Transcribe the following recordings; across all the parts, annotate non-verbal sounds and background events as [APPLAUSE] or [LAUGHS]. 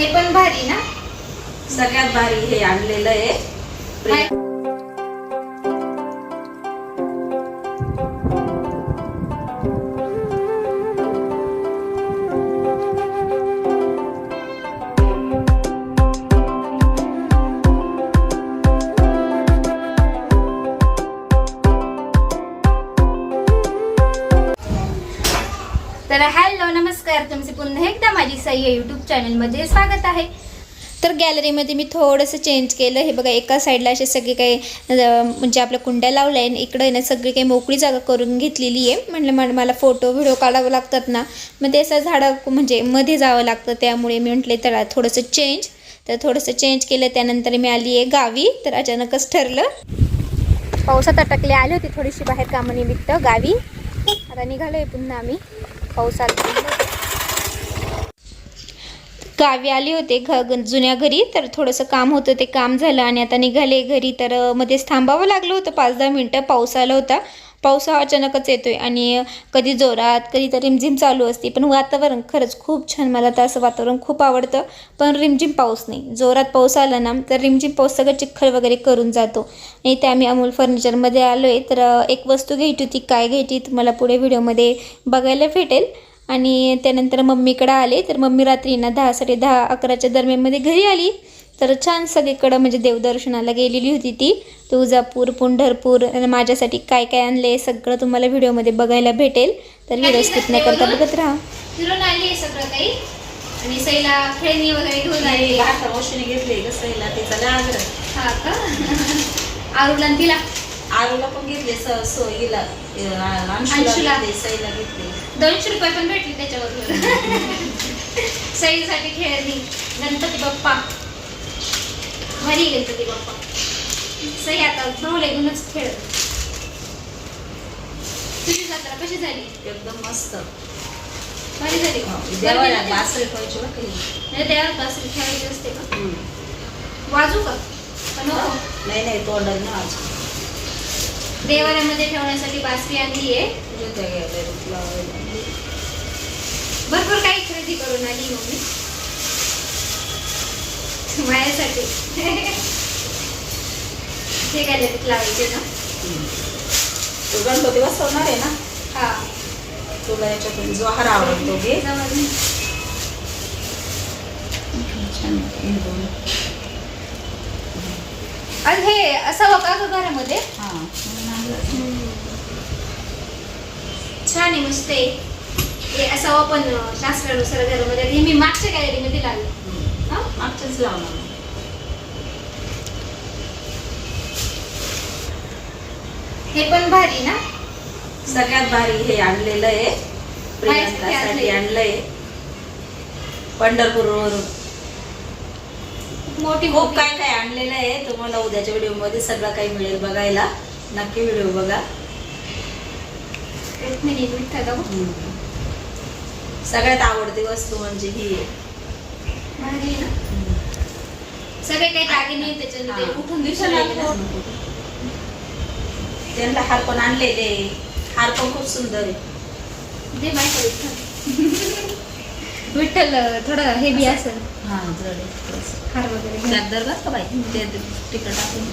हे पण भारी ना? सगळ्यात भारी हे आणलेलं आहे. या यूट्यूब चॅनलमध्ये स्वागत आहे. तर गॅलरीमध्ये मी थोडंसं चेंज केलं. हे बघा एका साईडला असे सगळे काही म्हणजे आपल्या कुंड्या लावल्या आहे इकडं आहे ना सगळी काही मोकळी जागा करून घेतलेली आहे. म्हटलं म्हण मला फोटो व्हिडिओ काढावं लागतात ना. मग ते असं झाडं म्हणजे मध्ये जावं लागतं. त्यामुळे मी म्हटले तर थोडंसं चेंज तर थोडंसं चेंज केलं. त्यानंतर मी आली आहे गावी. तर अचानकच ठरलं. पावसात अटकले आले होते थोडीशी बाहेर कामानिमित्त गावी. आता आहे पुन्हा आम्ही. पावसात. गावी आले होते घ ग- जुन्या घरी तर थोडंसं काम होतं ते काम झालं आणि आता निघाले घरी. तर मध्येच थांबावं लागलं होतं पाच दहा मिनटं पाऊस आला होता. पाऊस हा अचानकच येतोय आणि कधी जोरात कधी तर रिमझिम चालू असते. पण वातावरण खरंच खूप छान मला तर असं वातावरण खूप आवडतं. पण रिमझिम पाऊस नाही. जोरात पाऊस आला ना तर रिमझिम पाऊस सगळं चिखल वगैरे करून जातो. आणि ते आम्ही अमूल फर्निचरमध्ये आलो आहे तर एक वस्तू घ्यायची होती काय घ्यायची तुम्हाला पुढे व्हिडिओमध्ये बघायला भेटेल. आणि त्यानंतर मम्मीकडे आले. तर मम्मी रात्री ना दहा साडे दहा अकराच्या दरम्यानमध्ये घरी आली. तर छान सगळीकडं म्हणजे देवदर्शनाला गेलेली होती ती. तुळजापूर पंढरपूर आणि माझ्यासाठी काय काय आणले सगळं तुम्हाला व्हिडिओमध्ये बघायला भेटेल. तर व्हिडिओ स्किप न करता बघत राहा. फिरून आली आहे सगळं काही. आणि सईला खेळणी वगैरे घेऊन नाही, आता वशिनी घेतली कसं तिचा लय आग्रह हा का? आरुला तिला? आरूला पण घेतले स- सोयीला अंशूला सईला घेतले दोनशे रुपये पण भेटले त्याच्यावर सईसाठी खेळणी गणपती बाप्पा. भारी गणपती बाप्पा. सई आता भाऊला घेऊनच खेळ तुझी जत्रा कशी झाली? एकदम मस्त. भारी झाली का? देवाला? बासरी पाहिजे बरं का ही. नाही देवाला बासरी खेळायची असते का. वाजू का? का नको? नाही नाही तोंडाला ना आज. देवाऱ्यामध्ये ठेवण्यासाठी बासरी आणली आहे. भरपूर काही खरेदी करून आली मम्मी माझ्यासाठी हे काय लावायचे ना. तू गणपती बसवणार आहे ना हा तुला याच्यातून जो हार आवडतो घे. हे. आणि हे असावं का ग घरामध्ये हा. छान आहे मस्त आहे हे असावं पण शास्त्रानुसार घरामध्ये हे मी मागच्या गॅलरीमध्ये लागले. हम्म. हा? मागच्याच लावणार हे पण भारी ना? सगळ्यात भारी हे आणलेलं आहे. प्रियांकासाठी आणलंय. पंढरपूरवरून. मोठी खूप काय काय आणलेलं आहे. तुम्हाला उद्याच्या व्हिडिओमध्ये सगळं काही मिळेल बघायला. नक्की व्हिडिओ बघा. एक मिनिट मिठा सगळ्यात आवडती वस्तू म्हणजे ही आहे. सगळे काही दागिने त्याच्यामध्ये. उठून ना? त्यांना हार पण आणलेले. हार पण खूप सुंदर आहे. दे बाय विठ्ठल विठ्ठल थोडं हेवी असेल. हा. हार वगैरे घेऊन. त्यात दर बरं का बाई? ते तिकडं टाकून.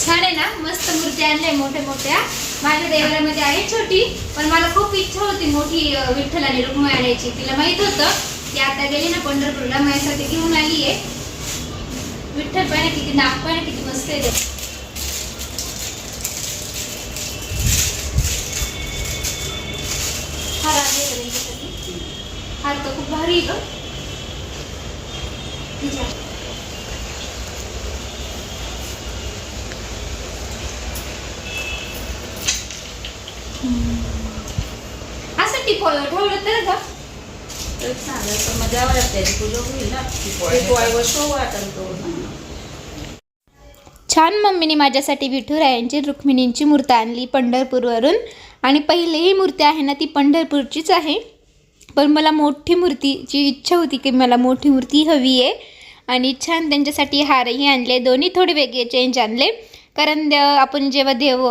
छान आहे ना? मस्त मूर्ती आणल्या मोठ्या मोठ्या. माझ्या देवऱ्यामध्ये आहे छोटी पण मला खूप इच्छा होती मोठी विठ्ठल आणि रुक्मिणी आणायची. तिला माहीत होतं की आता गेली ना पंढरपूरला माझ्यासाठी घेऊन आली आहे. विठ्ठल पाहिजे किती नाक पाहिजे किती मस्त आहे हार तर खूप भारी आहे ग. ठेवलं तर का होईल ना. शो वाटेल तो. छान मम्मीने माझ्यासाठी विठुरायांची रुक्मिणींची मूर्ती आणली पंढरपूरवरून. आणि पहिली ही मूर्ती आहे ना ती पंढरपूरचीच आहे. पण मला मोठी मूर्तीची इच्छा होती की मला मोठी मूर्ती हवी आहे. आणि छान त्यांच्यासाठी हारही आणले. दोन्ही थोडे वेगळे चेंज आणले. कारण द- आपण जेव्हा देव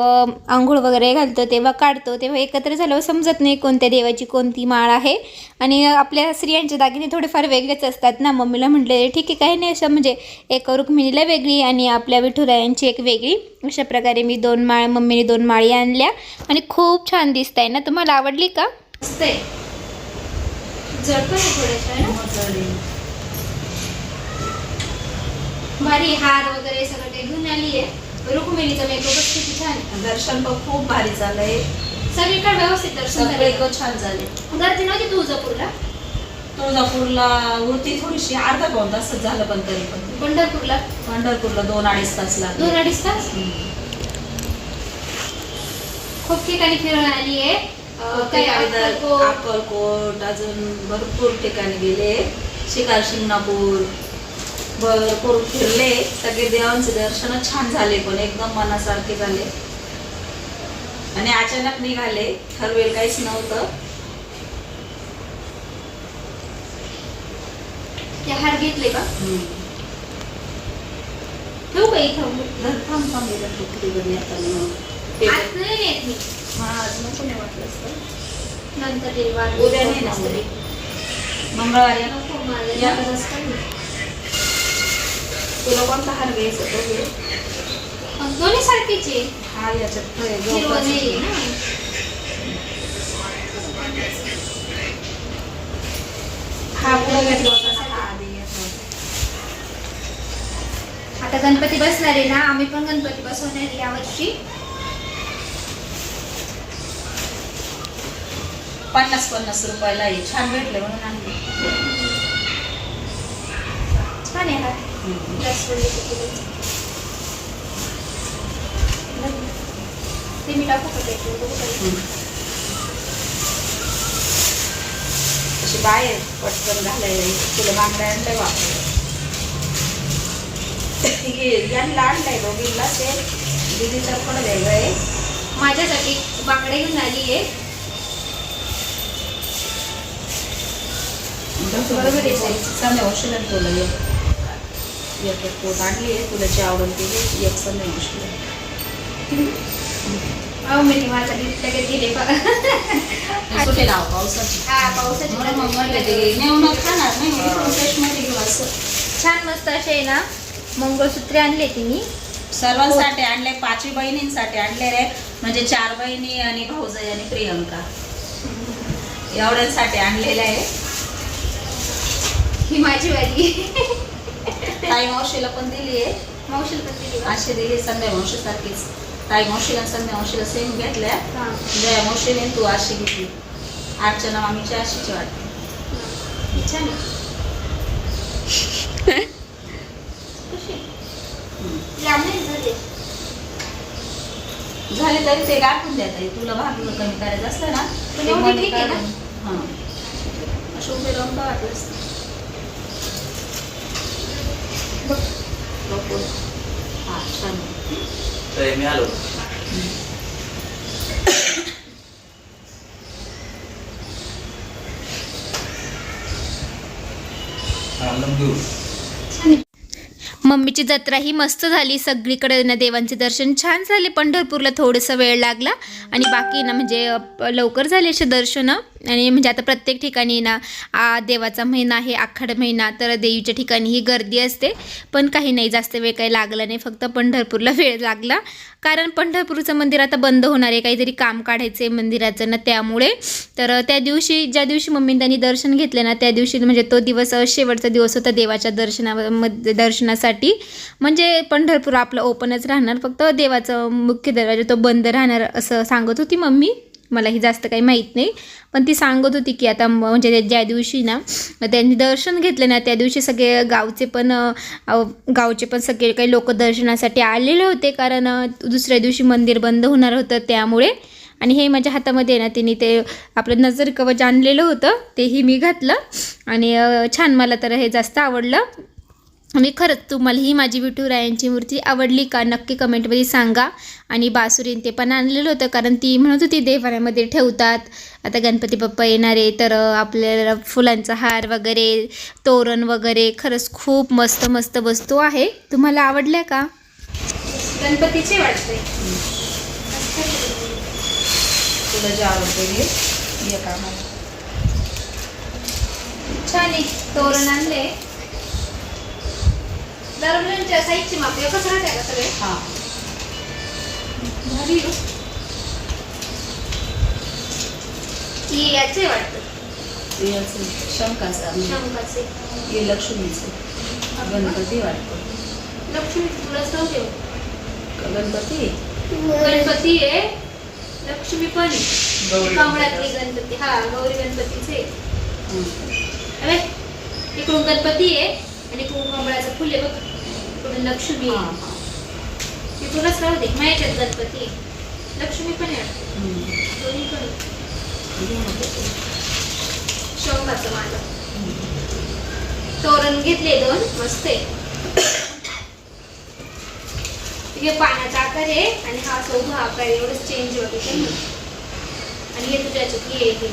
आंघोळ वगैरे घालतो तेव्हा काढतो तेव्हा एकत्र झाल्यावर समजत नाही कोणत्या देवाची कोणती माळ आहे. आणि आपल्या स्त्रियांचे दागिने थोडेफार वेगळेच असतात ना. मम्मीला म्हटले ठीक आहे काही नाही असं म्हणजे एक रुक्मिणीला वेगळी आणि आपल्या विठुरायांची एक वेगळी. अशा प्रकारे मी दोन माळ मम्मीने दोन माळी आणल्या. आणि खूप छान दिसत आहे ना. तुम्हाला आवडली का? मस्त आहे भारी हार वगैरे सगळं घेऊन आली आहे रुक्मिणीचा मेकअपच किती छान दर्शन पण खूप भारी झालंय. सगळीकडे व्यवस्थित दर्शन झालं छान झाले गर्दी नव्हती तुळजापूरला? तुळजापूरला होती थोडीशी अर्धा पाऊन तासच झालं पण तरी पण. पंढरपूरला? पंढरपूरला दोन अडीच तास लागले. दोन अडीच तास. खूप ठिकाणी फिरून आली आहे. काही अक्कलकोट अजून भरपूर ठिकाणी गेले. शिकार शिंगणापूर भरपूर फिरले सगळे देवांचे दर्शन छान झाले पण एकदम मनासारखे झाले आणि अचानक निघाले ठरवेल काहीच नव्हतं ते हार घेतले का. ठेवू का इथं धर, थांब थांब हे धर, कुठे घरी आता आज. नाही येत मी हा, आज नको नाही वाटलं असतं. नंतर वाट. उद्या नाही ना उद्या. मंगळवारी? नको का जास्त नाही. तुला कोणता हार घ्यायचा तो घे. दोन्ही सारखेचे. हा याच्यात तो आहे, हिरवा गवताचा. नाही ना. हा पुढे घेतला होता ना, हा आधी घेतला होता. आता गणपती बसणार आहे ना आम्ही पण गणपती बसवणार आहे यावर्षी. पन्नास पन्नास रुपयाला आहे. छान भेटले म्हणून आणले. छान आहे. ते मी टाकू? अशी बाहेर पटकन घालायला तुला बांगड्या आणलाय वापरलं यांना आणलाय दोघींना ते दिदीचं पण वेगळं आहे माझ्यासाठी बांगडे घेऊन आली आहे बरोबर आहे ताई. संध्या औषध तुला एक एक आणली तुला जी आवडेल ते. एक अहो मी माझा लगेच सुटे पावसाची. हा पावसाची म्हणून मग म्हणलं ते नेऊन खाणार नाही. फ्रेशमध्ये घेऊ असं. छान मस्त असे आहे ना मंगळसूत्रे आणले ती मी सर्वांसाठी आणले पाचवी बहिणींसाठी आणले रे. म्हणजे चार बहिणी आणि भाऊजाई आणि प्रियंका. एवढ्यांसाठी आणलेलं आहे. ही माझी वाली. ताई मावशीला पण दिली आहे. मावशीला पण दिली. अशी दिली संध्या मावशी सारखीच ताई मावशीला संध्या मावशीला सेम घेतल्या. जया मावशीने तू अशी घेतली. अर्चना मामीची अशीची वाटते. छान झाले. तरी ते गाठून द्या ताई. तुला भाग कमी करायचं असलं ना. हां. उभी राहून का वाटलं असतं मम्मीची जत्रा ही मस्त झाली. सगळीकडे ना देवांचे दर्शन छान झाले. पंढरपूरला थोडंसं वेळ लागला. आणि बाकी ना म्हणजे लवकर झाले असे दर्शनं. आणि म्हणजे आता प्रत्येक ठिकाणी ना आ, देवाचा महिना आहे आखाड महिना तर देवीच्या ठिकाणी ही गर्दी असते. पण काही नाही जास्त वेळ काही लागला नाही फक्त पंढरपूरला वेळ लागला. कारण पंढरपूरचं मंदिर आता बंद होणार आहे काहीतरी काम काढायचं आहे मंदिराचं ना त्यामुळे. तर त्या दिवशी ज्या दिवशी मम्मी त्यांनी दर्शन घेतलं ना त्या दिवशी म्हणजे तो दिवस शेवटचा दिवस होता देवाच्या दर्शनामध्ये दर्शनासाठी. म्हणजे पंढरपूर आपलं ओपनच राहणार फक्त देवाचं मुख्य दरवाजा तो बंद राहणार असं सांगत होती मम्मी. मलाही जास्त काही माहीत नाही. पण ती सांगत होती की आता म्हणजे ज्या दिवशी ना त्यांनी दर्शन घेतलं ना त्या दिवशी सगळे गावचे पण गावचे पण सगळे काही लोक दर्शनासाठी आलेले होते. कारण दुसऱ्या दिवशी मंदिर बंद होणार होतं त्यामुळे. आणि हे माझ्या हातामध्ये आहे ना तिने ते आपलं नजर कवच आणलेलं होतं. तेही मी घातलं. आणि छान मला तर हे जास्त आवडलं. आणि खरंच तुम्हाला ही माझी विठुरायांची मूर्ती आवडली का नक्की कमेंटमध्ये सांगा. आणि बासुरीन ते पण आणलेलं होतं कारण ती म्हणत होती देवाऱ्यामध्ये ठेवतात. आता गणपती बाप्पा येणार आहे तर आपल्याला फुलांचा हार वगैरे तोरण वगैरे खरंच खूप मस्त मस्त वस्तू आहे. तुम्हाला आवडल्या का? गणपतीचे वाटते. तुला जे आवडते छान आहे. तोरण आणले दरम्यानच्या साईजची माप एकच राहते का सगळे हां भारी हो. ही याचे वाटतं ते याचं शंकाचं आहे. शंकाचे हे लक्ष्मीचं गणपती वाटतो लक्ष्मी तुलाच नव्हते हो. गणपती गणपती आहे लक्ष्मी पण आहे गौरी कमळातली गणपती हा गौरी गणपतीचे हं. अरे इकडून गणपती आहे आणि इकडून कमळाचं फुल आहे बघ लक्ष्मी. हां, आहे हां. इकडूनच राहू दे. माझ्याच्यात गणपती लक्ष्मी पण आहे. दोन्ही पण. शंखाचं माझं. तोरण घेतले दोन. मस्त आहे. हे पाण्याचा आकार आहे आणि हा उभा आकार आहे. एवढंच चेंज होते आणि हे तुझ्या हे आहे.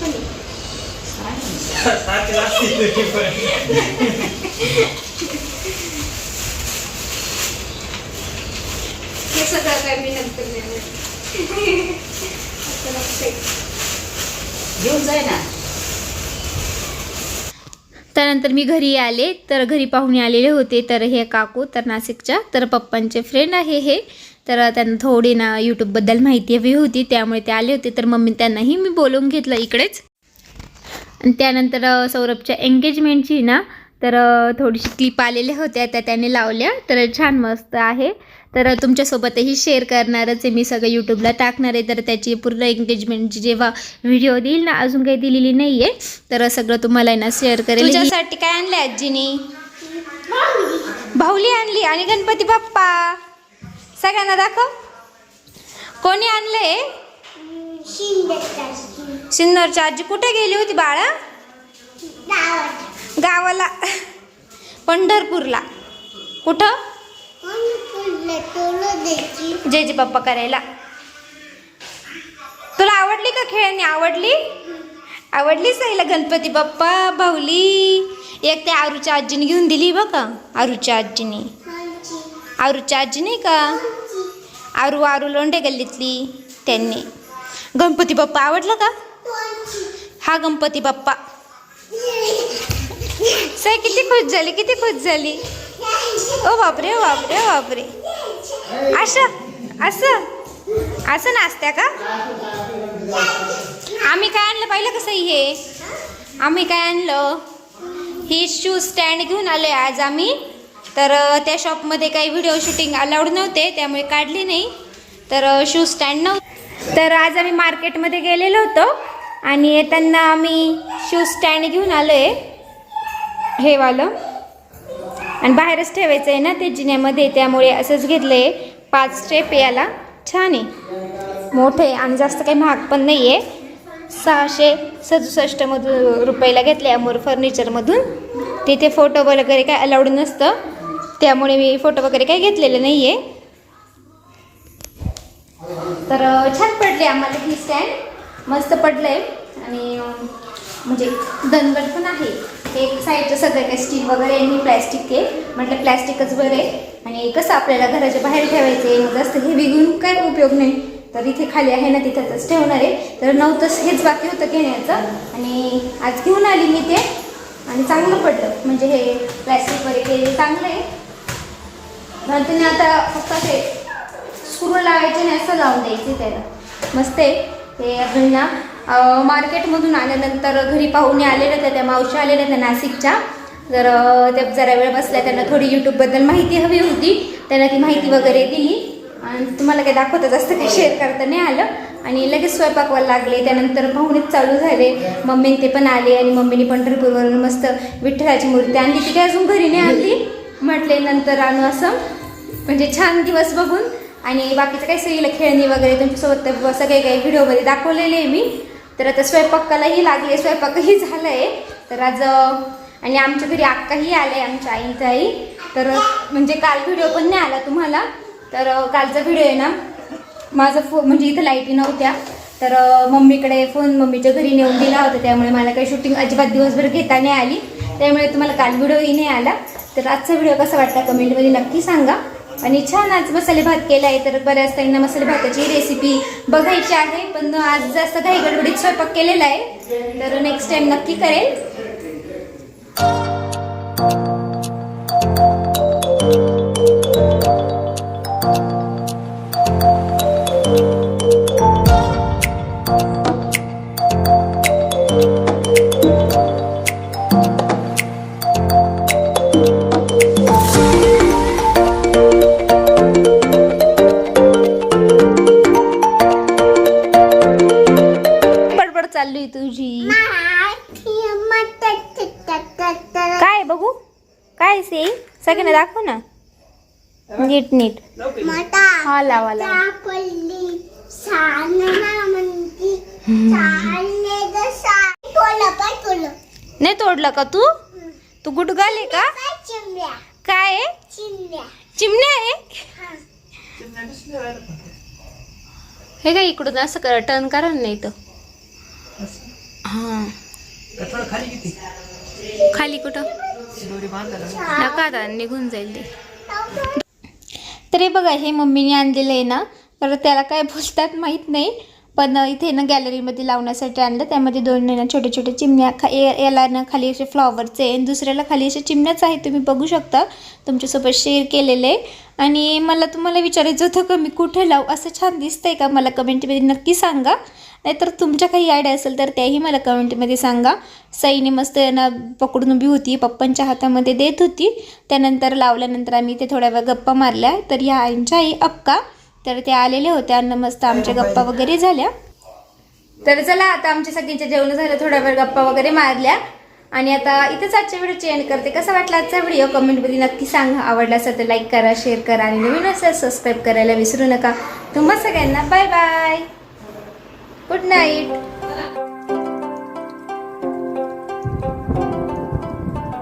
पण आहे. [LAUGHS] हे सगळं काय मी नंतर. घेऊन जाय ना. त्यानंतर मी घरी आले तर घरी पाहुणे आलेले होते तर हे काकू तर नाशिकच्या तर पप्पांचे फ्रेंड आहे हे. तर त्यांना थोडी ना यूट्यूबबद्दल माहिती हवी होती त्यामुळे ते आले होते. तर मम्मी त्यांनाही मी बोलवून घेतलं इकडेच. आणि त्यानंतर सौरभच्या एंगेजमेंटची ना तर थोडीशी क्लिप आलेल्या होत्या त्या त्याने लावल्या. तर छान मस्त आहे. तर तुमच्यासोबतही शेअर करणारच आहे. मी सगळं यूट्यूबला टाकणार आहे. तर त्याची पूर्ण एंगेजमेंटची जेव्हा व्हिडिओ देईल ना अजून काही दिलेली नाही आहे तर सगळं तुम्हाला ना शेअर करेल. तुझ्यासाठी काय आणले आजीनी? भाऊली आणली आणि गणपती बाप्पा. सगळ्यांना दाखव. कोणी आणलंय? सिन्नरची आजी कुठे गेली होती बाळा? गावाला. पंढरपूरला. कुठं? जे जे पप्पा करायला. तुला आवडली का खेळणी? आवडली? आवडली साईला गणपती बाप्पा भाऊली. एक त्या आरूच्या आजीने घेऊन दिली बघा आरूच्या आजीने. आरूच्या आजी नाही का? आरू आरू लोंढे गल्लीतली त्यांनी. गणपती बाप्पा आवडला का? हा गणपती बाप्पा. साई किती खुश झाली किती खुश झाली? ओ बापरे ओ बापरे ओ बापरे. असं असं असं नाचत्या का? आम्ही काय आणलं पाहिलं कसं हे? आम्ही काय आणलं? ही शूज स्टँड घेऊन आलो आहे आज आम्ही. तर त्या शॉपमध्ये काही व्हिडिओ शूटिंग अलाउड नव्हते त्यामुळे काढली नाही. तर शूज स्टँड नव्हतं. तर आज आम्ही मार्केटमध्ये गेलेलो होतो. आणि येताना आम्ही शूज स्टँड घेऊन आलो आहे हे वालं. आणि बाहेरच ठेवायचं आहे ना ते जिन्यामध्ये त्यामुळे असंच घेतलं आहे पाच स्टेप याला. छान आहे. मोठं आहे आणि जास्त काही महाग पण नाही आहे. सहाशे सदुसष्टमधून रुपयाला घेतले अमोर फर्निचरमधून तिथे फोटो वगैरे काय अलाउड नसतं. त्यामुळे मी फोटो वगैरे काही घेतलेले नाही आहे तर छान पडले आम्हाला ही स्टँड मस्त पडलं आहे आणि म्हणजे दणबट पण आहे. एक साईडचं सगळं काही स्टील वगैरे आणि प्लॅस्टिक आहे. म्हटलं प्लॅस्टिकच बरं आहे. आणि कसं आपल्याला घराच्या बाहेर ठेवायचं आहे मग जास्त हेवी घेऊन काय उपयोग नाही. तर इथे खाली आहे ना तिथंच ठेवणार आहे. तर नव्हतंच हेच बाकी होतं घेण्याचं. आणि आज घेऊन आली मी ते. आणि चांगलं पडलं. म्हणजे हे प्लॅस्टिक वगैरे चांगलं आहे. नंतर आता फक्त ते स्क्रू लावायचे नाही असं लावून द्यायचे त्याला. मस्त आहे. ते आपण ना मार्केटमधून आल्यानंतर घरी पाहुणे आलेल्या त्या त्या मावशी आलेल्या त्या नाशिकच्या. तर अं, त्या जरा वेळ बसल्या त्यांना थोडी यूट्यूबबद्दल माहिती हवी होती. त्यांना ती माहिती वगैरे दिली. आणि तुम्हाला काही दाखवता जास्त काही शेअर करता नाही आलं. आणि लगेच स्वयंपाक व्हायला लागले. त्यानंतर पाहुणेच चालू झाले. मम्मीने ते पण आले आणि मम्मीने पंढरपूरवरून मस्त विठ्ठलाची मूर्ती आणली. ती काय अजून घरी नाही आणली म्हटले नंतर आणू असं. म्हणजे छान दिवस बघून. आणि बाकीचं काही सगळीला खेळणी वगैरे तुमच्यासोबत ते सगळे काही व्हिडिओमध्ये दाखवलेले आहे मी. तर आता स्वयंपाकालाही लागले स्वयंपाकही झालं आहे तर आज आणि आमच्या घरी अक्काही आले आमच्या आईचा आई तर म्हणजे काल व्हिडिओ पण नाही आला तुम्हाला. तर कालचा व्हिडिओ आहे ना माझा फो म्हणजे इथं लाईटी नव्हत्या. तर मम्मीकडे फोन मम्मीच्या घरी नेऊन दिला होता त्यामुळे मला काही शूटिंग अजिबात दिवसभर घेता नाही आली. त्यामुळे तुम्हाला काल व्हिडिओही नाही आला. तर आजचा व्हिडिओ कसा वाटला कमेंटमध्ये नक्की सांगा. आणि छान आज मसाले भात केला आहे तर बऱ्याच ताईंना मसाले भाताची रेसिपी बघायची आहे. पण आज जास्त काही गडबडीत स्वयंपाक केलेला आहे. तर नेक्स्ट टाइम नक्की करेल. बडबड चालली आहे तुझी. काय बघू? काय से? सगळ्यांना दाखव ना. नीट नीट. हा लावा लावा. नाही तोडलं का तू? तू गुटगाले का? काय आहे? चिमण्या आहे? हे काय इकडून असं कर टर्न करा नाही तर. हां. थोडं खाली किती? खाली कुठं? दोरी बांधायला. नका आता निघून जाईल ते. तर बघा हे मम्मीने आणलेलं आहे ना तर त्याला काय बोलतात माहीत नाही पण इथे ना गॅलरीमध्ये लावण्यासाठी आणलं त्यामध्ये दोन आहे ना छोटे छोटे चिमण्या खा ए- याला ना खाली असे फ्लॉवरचे आहे आणि दुसऱ्याला खाली असे चिमण्याच आहेत तुम्ही बघू शकता. तुमच्यासोबत शेअर केलेले आहे. आणि मला तुम्हाला विचारायचं होतं का मी कुठे लावू? असं छान दिसतंय का? मला कमेंटमध्ये नक्की सांगा. नाहीतर तुमच्या काही आयडिया असेल तर त्याही मला कमेंटमध्ये सांगा. सईने मस्त ना पकडून उभी होती पप्पांच्या हातामध्ये देत होती. त्यानंतर लावल्यानंतर आम्ही ते थोड्या वेळ गप्पा मारल्या. तर या आईंच्या आई अक्का. तर त्या आलेल्या होत्या आणि मस्त आमच्या गप्पा वगैरे झाल्या. तर चला आता आमच्या सगळ्यांच्या जेवण झालं थोड्या वेळ गप्पा वगैरे मारल्या. आणि आता इथेच आजच्या व्हिडिओ एंड करते. कसा वाटला आजचा व्हिडिओ? कमेंटमध्ये नक्की सांगा. आवडला असेल तर लाईक करा शेअर करा. आणि नवीन असेल सबस्क्राईब करायला विसरू नका. तुम्हा सगळ्यांना बाय बाय good night.